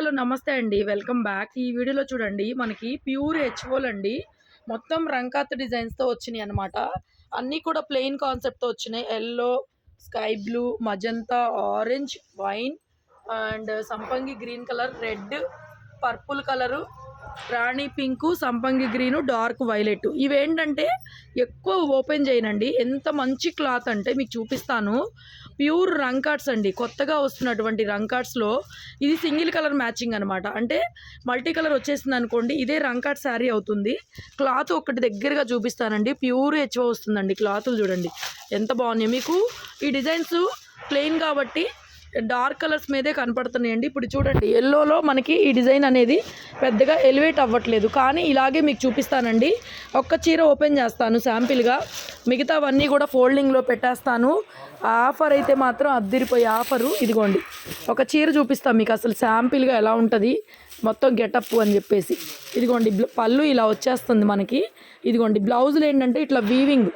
Hello నమస్తే అండి. Welcome back. ఈ వీడియోలో చూడండి మనకి ప్యూర్ హెచ్ఓల్ అండి. మొత్తం రంకాత్ డిజైన్స్తో వచ్చినాయి అనమాట అన్నీ కూడా ప్లెయిన్ కాన్సెప్ట్తో వచ్చినాయి. Yellow sky blue magenta orange wine and సంపంగి green colour red purple colour. రాణి పింకు సంపంగి గ్రీను డార్క్ వైలెట్. ఇవేంటంటే ఎక్కువ ఓపెన్ చేయనండి. ఎంత మంచి క్లాత్ అంటే మీకు చూపిస్తాను. ప్యూర్ రంకాట్స్ అండి. కొత్తగా వస్తున్నటువంటి రంకాట్స్లో ఇది సింగిల్ కలర్ మ్యాచింగ్ అనమాట అంటే మల్టీ కలర్ వచ్చేసింది అనుకోండి ఇదే రంకాట్ శారీ అవుతుంది. క్లాత్ ఒకటి దగ్గరగా చూపిస్తానండి. ప్యూర్ హెచ్ఓ వస్తుందండి క్లాతులు చూడండి. ఎంత బాగున్నాయి. మీకు ఈ డిజైన్స్ ప్లెయిన్ కాబట్టి డార్క్ కలర్స్ మీదే కనపడుతున్నాయండి. ఇప్పుడు చూడండి ఎల్లోలో మనకి ఈ డిజైన్ అనేది పెద్దగా ఎలివేట్ అవ్వట్లేదు. కానీ ఇలాగే మీకు చూపిస్తానండి. ఒక్క చీర ఓపెన్ చేస్తాను శాంపిల్గా. మిగతావన్నీ కూడా ఫోల్డింగ్లో పెట్టేస్తాను. ఆ ఆఫర్ అయితే మాత్రం అద్దిరిపోయే ఆఫరు. ఇదిగోండి ఒక చీర చూపిస్తాను మీకు అసలు శాంపిల్గా ఎలా ఉంటుంది. మొత్తం గెటప్ అని చెప్పేసి. ఇదిగోండి పళ్ళు ఇలా వచ్చేస్తుంది మనకి. ఇదిగోండి బ్లౌజులు ఏంటంటే ఇట్లా వీవింగ్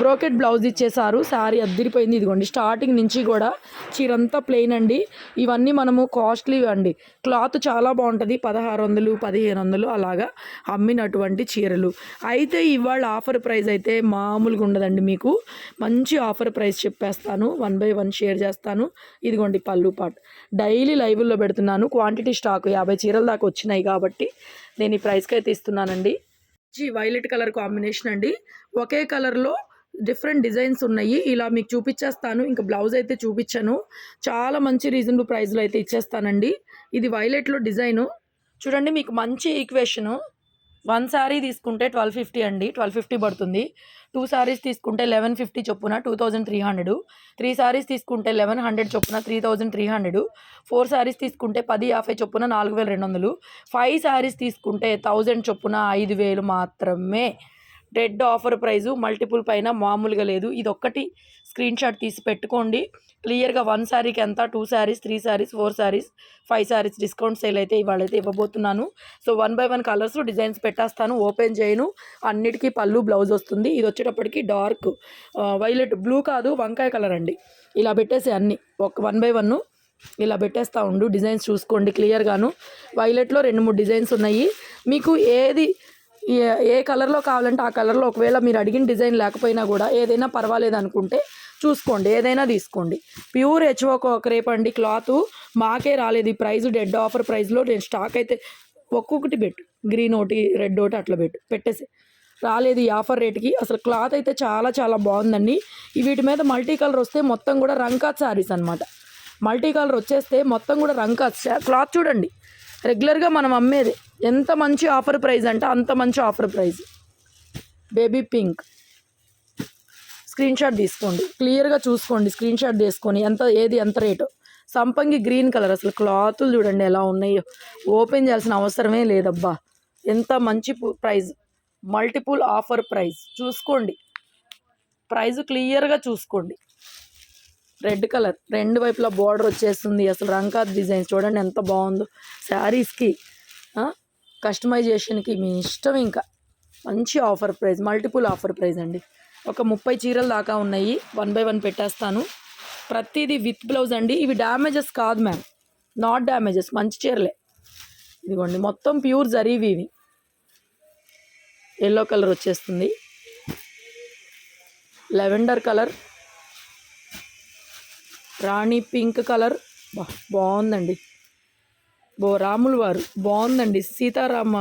బ్రోకెట్ బ్లౌజ్ ఇచ్చేసారు శారీ అద్దరిపోయింది. ఇదిగోండి స్టార్టింగ్ నుంచి కూడా చీరంతా ప్లెయిన్ అండి. ఇవన్నీ మనము కాస్ట్లీ అండి. క్లాత్ చాలా బాగుంటుంది పదహారు వందలు పదిహేను వందలు అలాగా అమ్మినటువంటి చీరలు. అయితే ఇవాళ ఆఫర్ ప్రైస్ అయితే మామూలుగా ఉండదండి మీకు. మంచి ఆఫర్ ప్రైస్ చెప్పేస్తాను వన్ బై వన్ షేర్ చేస్తాను. ఇదిగోండి పళ్ళు పాట్ డైలీ లైవ్లో పెడుతున్నాను క్వాంటిటీ స్టాక్ యాభై చీరలు దాకా వచ్చినాయి కాబట్టి నేను ఈ ప్రైస్కి అయితే ఇస్తున్నానండి. జీ వైలెట్ కలర్ కాంబినేషన్ అండి. ఒకే కలర్లో డిఫరెంట్ డిజైన్స్ ఉన్నాయి. ఇలా మీకు చూపించేస్తాను ఇంకా బ్లౌజ్ అయితే చూపించాను చాలా మంచి రీజనబుల్ ప్రైస్లో అయితే ఇచ్చేస్తానండి. ఇది వైలెట్లో డిజైను. చూడండి మీకు మంచి ఈక్వేషను వన్ శారీ తీసుకుంటే ట్వెల్వ్ ఫిఫ్టీ అండి ట్వెల్వ్ ఫిఫ్టీ పడుతుంది. టూ శారీస్ తీసుకుంటే లెవెన్ ఫిఫ్టీ చొప్పున two thousand three hundred. Three saris తీసుకుంటే లెవెన్ హండ్రెడ్ చొప్పున three thousand three hundred. Four saris తీసుకుంటే పది యాభై చొప్పున నాలుగు వేల రెండు వందలు. ఫైవ్ శారీస్ తీసుకుంటే థౌజండ్ చొప్పున ఐదు వేలు మాత్రమే. డెడ్ ఆఫర్ ప్రైజు మల్టిపుల్ పైన మామూలుగా లేదు. ఇది ఒక్కటి స్క్రీన్ షాట్ తీసి పెట్టుకోండి. క్లియర్గా వన్ శారీకి ఎంత? Two saris three saris four saris five saris discount sale అయితే ఇవాళైతే ఇవ్వబోతున్నాను. So one by one colours designs పెట్టేస్తాను. ఓపెన్ చేయను. అన్నిటికీ పళ్ళు బ్లౌజ్ వస్తుంది. ఇది వచ్చేటప్పటికి డార్క్ వైలెట్ బ్లూ కాదు వంకాయ కలర్ అండి. ఇలా పెట్టేసి అన్నీ. ఒక వన్ బై వన్ ఇలా పెట్టేస్తా ఉండు. డిజైన్స్ చూసుకోండి క్లియర్గాను. వైలెట్లో రెండు మూడు డిజైన్స్ ఉన్నాయి. మీకు ఏది ఏ ఏ కలర్లో కావాలంటే ఆ కలర్లో ఒకవేళ మీరు అడిగిన డిజైన్ లేకపోయినా కూడా ఏదైనా పర్వాలేదు అనుకుంటే చూసుకోండి ఏదైనా తీసుకోండి. ప్యూర్ హెచ్ఓ ఒక రేపు అండి క్లాత్ మాకే రాలేదు ఈ ప్రైస్ డెడ్ ఆఫర్ ప్రైస్లో నేను స్టాక్ అయితే ఒక్కొక్కటి పెట్టు గ్రీన్ ఒకటి రెడ్ ఒకటి అట్లా పెట్టు పెట్టేసి. రాలేదు ఈ ఆఫర్ రేట్కి అసలు క్లాత్ అయితే చాలా చాలా బాగుందండి. వీటి మీద మల్టీ కలర్ వస్తే మొత్తం కూడా రంకాత్ శారీస్ అనమాట మల్టీ కలర్ వచ్చేస్తే మొత్తం కూడా రంకాత్ క్లాత్ చూడండి. రెగ్యులర్గా మనం అమ్మేది. ఎంత మంచి ఆఫర్ ప్రైస్ అంటే అంత మంచి offer price. Baby pink. Screen shot తీసుకోండి. క్లియర్గా చూసుకోండి. స్క్రీన్ షాట్ తీసుకొని ఎంత ఏది ఎంత రేటు. సంపంగి గ్రీన్ కలర్. అసలు క్లాతులు చూడండి ఎలా ఉన్నాయో. ఓపెన్ చేయాల్సిన అవసరమే లేదబ్బా. ఎంత మంచి price price. Multiple offer price. చూసుకోండి. ప్రైజ్ క్లియర్గా చూసుకోండి. Red colour. రెండు వైపులా బార్డర్ వచ్చేస్తుంది అసలు రంకాత్ డిజైన్స్ చూడండి ఎంత బాగుందో. శారీస్కి కస్టమైజేషన్కి మీ ఇష్టం ఇంకా. మంచి offer price multiple offer price అండి. ఒక ముప్పై చీరలు దాకా ఉన్నాయి. వన్ బై వన్ పెట్టేస్తాను. ప్రతిదీ విత్ బ్లౌజ్ అండి. ఇవి డ్యామేజెస్ కాదు మ్యామ్ నాట్ డ్యామేజెస్ మంచి చీరలే. ఇదిగోండి మొత్తం ప్యూర్ జరీవి ఇవి ఎల్లో కలర్ వచ్చేస్తుంది. లెవెండర్ కలర్ రాణి పింక్ కలర్. బాగుందండి. బో రాములు వారు. బాగుందండి. సీతారామ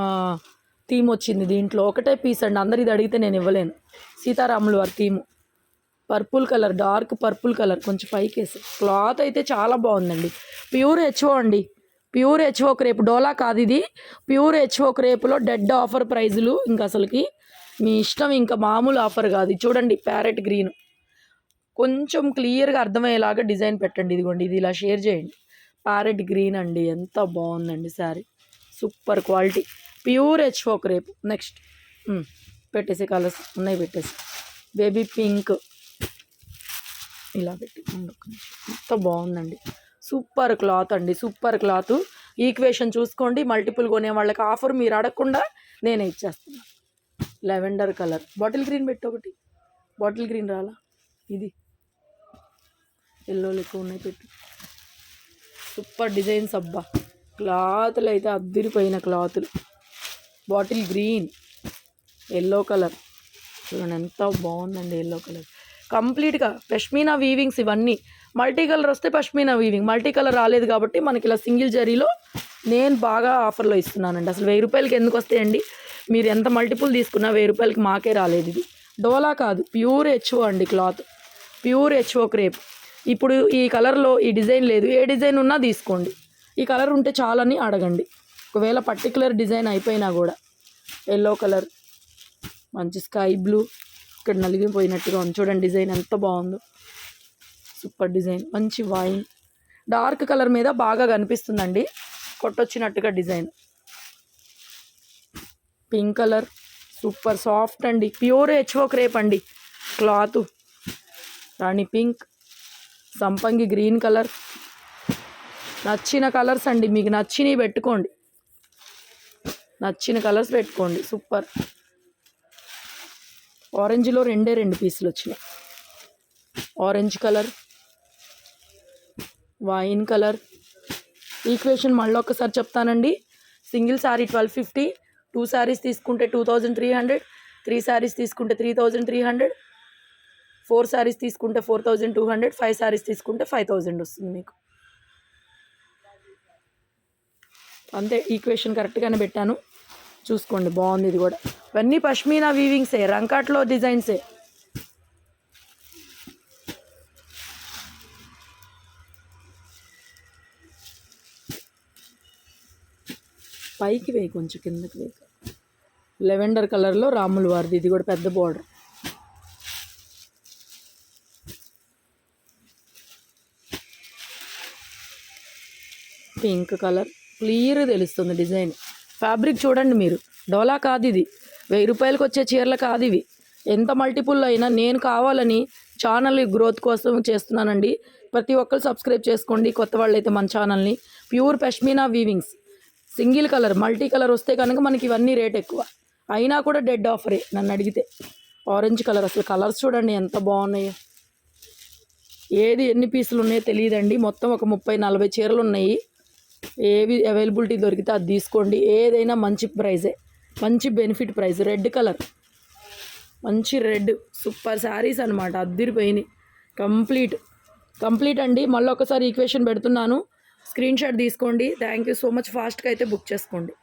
థీమ్ వచ్చింది దీంట్లో. ఒకటే పీస్ అండి. అందరు ఇది అడిగితే నేను ఇవ్వలేను. సీతారాములు వారి theme. Purple colour dark purple colour. కొంచెం పైకి వేసి క్లాత్ అయితే చాలా బాగుందండి. ప్యూర్ హెచ్ఓ అండి. ప్యూర్ హెచ్ఓ క్రేప్ డోలా కాదు ఇది. ప్యూర్ హెచ్ఓ క్రేప్లో డెడ్ ఆఫర్ ప్రైజులు. ఇంకా అసలుకి మీ ఇష్టం ఇంకా మామూలు ఆఫర్ కాదు. చూడండి ప్యారెట్ గ్రీన్. కొంచెం క్లియర్గా అర్థమయ్యేలాగా డిజైన్ పెట్టండి. ఇదిగోండి ఇది ఇలా షేర్ చేయండి. ప్యారెట్ గ్రీన్ అండి ఎంత బాగుందండి sari. Super quality. Pure H folk రేపు. నెక్స్ట్. పెట్టేసి కలర్స్ ఉన్నాయి పెట్టేసి. Baby pink. ఇలా పెట్టి. ఎంత బాగుందండి. సూపర్ క్లాత్ అండి సూపర్ క్లాత్. ఈక్వేషన్ చూసుకోండి మల్టిపుల్ కొనే వాళ్ళకి ఆఫర్ మీరు అడగకుండా నేనే ఇచ్చేస్తున్నాను లెవెండర్ కలర్. బాటిల్ గ్రీన్ పెట్టి ఒకటి. బాటిల్ గ్రీన్ రాలా? ఇది. ఎల్లో ఎక్కువ ఉన్నాయి పెట్టు. సూపర్ డిజైన్స్ అబ్బా. క్లాతులు అయితే అద్దిరిపోయిన క్లాతులు. Bottle green yellow colour. చూడండి ఎంత బాగుందండి ఎల్లో కలర్. కంప్లీట్గా పష్మీనా వీవింగ్స్ ఇవన్నీ. మల్టీ కలర్ వస్తే పష్మీనా వీవింగ్. మల్టీ కలర్ రాలేదు కాబట్టి మనకి ఇలా సింగిల్ జరీలో నేను బాగా ఆఫర్లో ఇస్తున్నానండి. అసలు వెయ్యి రూపాయలకి ఎందుకు వస్తాయండి? మీరు ఎంత మల్టిపుల్ తీసుకున్నా వెయ్యి రూపాయలకి మాకే రాలేదు ఇది. డోలా కాదు ప్యూర్ హెచ్ఓ అండి క్లాత్. Pure HO crepe. ఇప్పుడు ఈ కలర్లో ఈ డిజైన్ లేదు. ఏ డిజైన్ ఉన్నా తీసుకోండి. ఈ కలర్ ఉంటే చాలని అడగండి. ఒకవేళ పర్టికులర్ డిజైన్ అయిపోయినా కూడా. ఎల్లో కలర్ మంచి స్కై బ్లూ ఇక్కడ నలిగిపోయినట్టుగా ఉంది. చూడండి డిజైన్ ఎంత బాగుందో. సూపర్ డిజైన్ మంచి వైన్. డార్క్ కలర్ మీద బాగా కనిపిస్తుందండి. కొట్టొచ్చినట్టుగా design. Pink colour super soft అండి. ప్యూర్ హెచ్ఓ క్రేప్ అండి. క్లాత్. రాణి పింక్. సంపంగి గ్రీన్ కలర్. నచ్చిన కలర్స్ అండి. మీకు నచ్చినవి పెట్టుకోండి. నచ్చిన కలర్స్ పెట్టుకోండి. సూపర్. ఆరెంజ్లో రెండే రెండు పీసులు వచ్చినాయి. Orange colour wine colour. Equation మళ్ళీ ఒకసారి చెప్తానండి. Single sari twelve fifty two saris తీసుకుంటే two thousand three hundred three saris తీసుకుంటే three thousand three hundred four saris తీసుకుంటే four thousand two hundred five saris తీసుకుంటే ఫైవ్ థౌజండ్ వస్తుంది మీకు. అంతే ఈక్వేషన్ కరెక్ట్గానే పెట్టాను. చూసుకోండి బాగుంది ఇది కూడా. ఇవన్నీ పష్మీనా వీవింగ్సే రంకాట్లో డిజైన్సే పైకి వేయి కొంచెం కిందకి వేయి. లెవెండర్ కలర్లో రాముల వారిది ఇది కూడా పెద్ద బార్డర్ పింక్ కలర్ క్లియర్ తెలుస్తుంది డిజైన్. ఫ్యాబ్రిక్ చూడండి మీరు. డోలా కాదు ఇది. వెయ్యి రూపాయలకి వచ్చే చీరలు కాదు ఇవి. ఎంత మల్టిపుల్ అయినా నేను కావాలని ఛానల్ గ్రోత్ కోసం చేస్తున్నానండి. ప్రతి ఒక్కరు సబ్స్క్రైబ్ చేసుకోండి. కొత్త వాళ్ళు అయితే మన ఛానల్ని. Pure pashmina weavings. Single colour multi colour వస్తే కనుక మనకి ఇవన్నీ రేట్ ఎక్కువ. అయినా కూడా డెడ్ ఆఫరే నన్ను అడిగితే. ఆరెంజ్ కలర్ అసలు కలర్స్ చూడండి ఎంత బాగున్నాయో. ఏది ఎన్ని పీసులు ఉన్నాయో తెలియదండి. మొత్తం ఒక ముప్పై నలభై చీరలు ఉన్నాయి. ఏవి అవైలబిలిటీ దొరికితే అది తీసుకోండి. ఏదైనా మంచి ప్రైజే. మంచి బెనిఫిట్ ప్రైస్ రెడ్ కలర్. మంచి రెడ్. సూపర్ శారీస్ అనమాట అద్దిరిపోయినాయి. కంప్లీట్. కంప్లీట్ అండి. మళ్ళీ ఒకసారి ఈక్వేషన్ పెడుతున్నాను. స్క్రీన్ షాట్ తీసుకోండి. Thank you so much. ఫాస్ట్గా అయితే బుక్ చేసుకోండి.